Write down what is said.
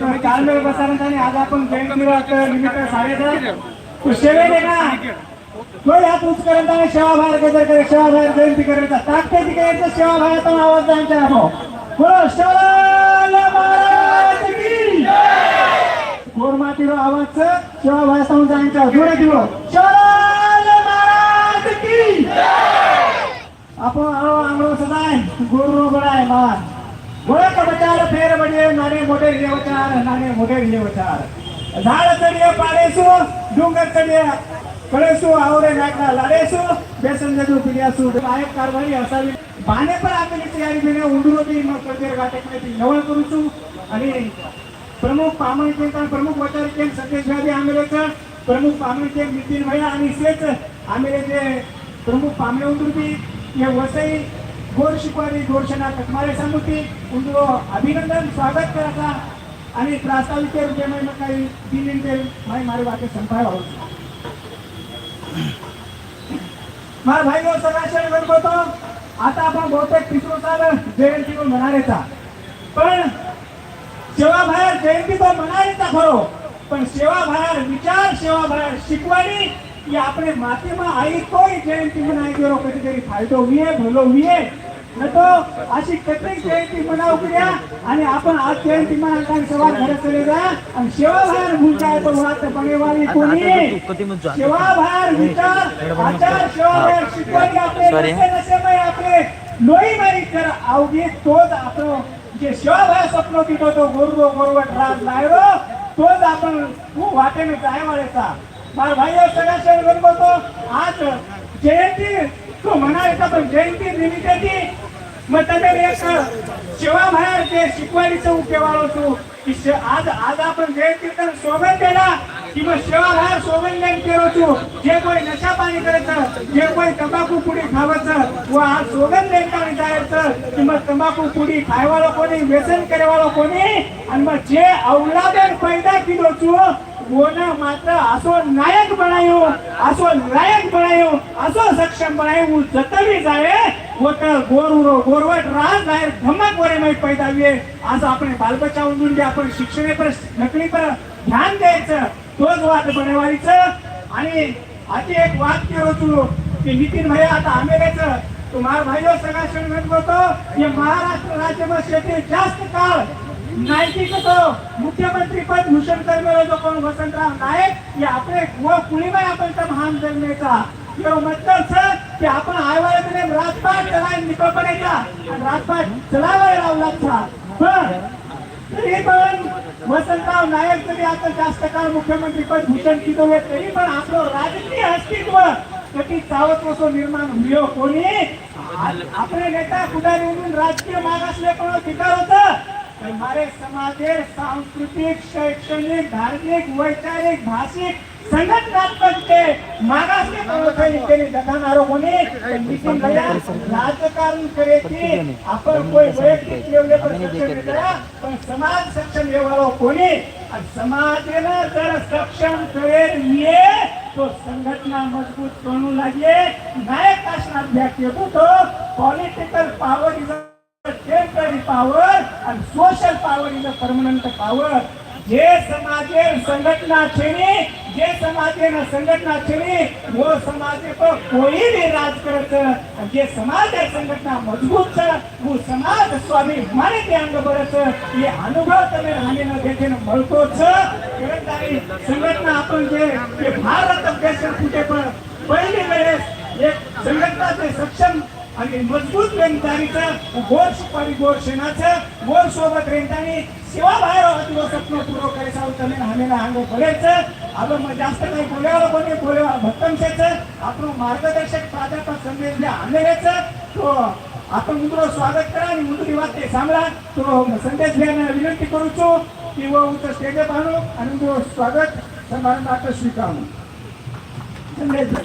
कालमेळ बसारंत आणि आज आपण जयंती निमित्त साडेदहा तो आहे ना तो यात आणि बाहेर करे बाहेर जयंती करायचा तिकडे बाहेर आवाज जायचा बोलो महाराज की गोरमातीरो आवाज शेवा बाहेर सांगून जायचा. जोडे दिलो शिवराय महाराज की आपण आलो आंगलो सदाय बडाय ಗುಣಕವಚಾರ ಪೇರವಡಿಯ ನಾನೇ ಮೊಡೆ ಇಳಿಯವಚಾರ ನಾನೇ ಮೊಡೆ ಇಳಿಯವಚಾರ ದಾಳ ತಡಿಯ ಪಾಡೇಸು ડુંગર તળીએ કળેશું આવરે નાખના લડેશું બેસન જતું પીડ્યાશું આ એક કારવારી હસાવી બાને પણ આપેલી તૈયારી મેં ઊંડુરોથી પડદેર ઘાટકમાંથી નવળ કરું છું. અને પ્રમુખ પામણ કેમ પ્રમુખ વચારી કેમ સતીશભાઈ છે. પ્રમુખ પામણ કેમ નીતિનભાઈ અને શેઠ જે પ્રમુખ પામણે ઊંડુરથી એ વસઈ हे वसई गोर शिकवाडी गोरशना कटमारे समुती उंदरो अभिनंदन स्वागत करायचा आणि प्रास्ताविक रूपे में काही तीन मिनिटे माई मारी वाटे संपाय भाऊ मार भाई लो सगळ्या गणपतो आता आपण बहुतेक तिसरो साल जयंती को मनारेचा पण सेवा बाहेर जयंती तो मनारीचा खरो पण सेवा बाहेर विचार सेवा बाहेर शिकवानी की આપણે માટીમાં આવી કોઈ જયંતી મનાવી ગયો કદી ફાયદો વિયે ભલો વિયે नको. अशी प्रत्येक जयंती मनाव उघड्या आणि आपण आज जयंती मनाल सेवा घरात चले जा. आणि सेवाभार मुलगा येतो मुळात बनेवाली कोणी? सेवाभार विचार आचार सेवाभार शिकवणी आपले नसेमय आपले लोई मारी कर. अवघे तोच आपण जे सेवाभार स्वप्न तिथं गोरगो गोरवट राज नाही तोच आपण खूप वाटेने जाय वाढायचा मार भाई सगळ्या शेअर करतो आज जयंती तो म्हणायचा पण जयंती निमित्ताची मग त्याच्या एक शिवा बाहेर ते शिकवायचं उकेवाळो होतो की आज आज आपण जयंती कीर्तन सोबत दिला की मग शिवा बाहेर सोबत लेन केलो तू जे कोणी नशा पाणी करायचं जे कोणी तंबाखू पुडी खावायचं व आज सोबत लेन पाणी जायचं की मग तंबाखू पुडी खायवालो कोणी व्यसन करेवालो कोणी? आणि मग जे औलादन पैदा केलो तू कोण मात्र असो नायक बनायो असो लायक बनायो असो सक्षम बनायो जतवी जावे. व तर गोर गोरवट राज जाहीर धमक वरे माहीत पैदा आज आपण बालबच्चा उंदून दे आपण शिक्षणे पर पर ध्यान द्यायचं तोच वाद बनवायचं. आणि आधी एक वाद केलो होतो की नितीन भाई आता आंबेगायचं तुम्हाला भाईयो सगळा संगत होतो हे महाराष्ट्र राज्यामध्ये शेती जास्त काळ नाईक तो मुख्यमंत्री पद भूषण करणारा जो कोण वसंतराव नाईक हे आपले व कुणीबाई आपण तर महान जन्मेचा यो मतलब छ की आपण आयवाय तरी राजपाट चलाय निकोपणेचा आणि राजपाट चलावाय लावला था पण तरी पण वसंतराव नाईक जरी आता जास्त काळ मुख्यमंत्री पद भूषण केलं आहे तरी पण आपलं राजकीय अस्तित्व कधी चावत नसो निर्माण होईल कोणी? आ- आपले नेता पुढारी म्हणून राजकीय मागासले कोण ठिकाण होतं? तर मारे समाजेर सांस्कृतिक शैक्षणिक धार्मिक वैचारिक भाषिक संघटनात्मक ते मागासले कोणत्याही त्यांनी दखाणारो कोणी तर नितीन भैया राजकारण करेची आपण कोई वैयक्तिक लेवलेवर सक्षम करा पण समाज सक्षम लेवलवर कोणी आणि समाजेनं जर सक्षम करेल ये तो संघटना मजबूत करू लागे नायक असणार व्यक्ती होतो तो political power is temporary power आणि social power is a permanent power જે સમાજે સંગઠના છેને જે સમાજે સંગઠના છેને વો સમાજે પર કોઈ બી રાજ કરે છે જે સમાજ સંગઠના મજબૂત છે વો સમાજ સ્વાભિમાને ધ્યાન બરે છે એ અનુભવ તમે હાલીને દેખીને મળતો છે કરણદારી સંગઠના આપણ જે ભારત દેશ ફૂટે પણ પહેલી વેળે એક સંગઠના સક્ષમ आणि मजबूत बेंदारीचं गोर सुपारी गोर शेणाचा गोर सोबत रेंटाने सेवा बाहेर तुझं स्वप्न पूर्ण करायचा होता मी हामेला अंग बघायचं आपण मग जास्त काही बोलायला कोणी बोलायला भक्कमशेचं आपण मार्गदर्शक प्राध्यापक संदेश आणलेचं तो आपण मुद्रो स्वागत करा आणि मुद्री वाटते सांगला तो संदेश घ्यायला विनंती करूचो किंवा उतर स्टेजअप आणू आणि तो स्वागत समारंभात स्वीकारू संदेश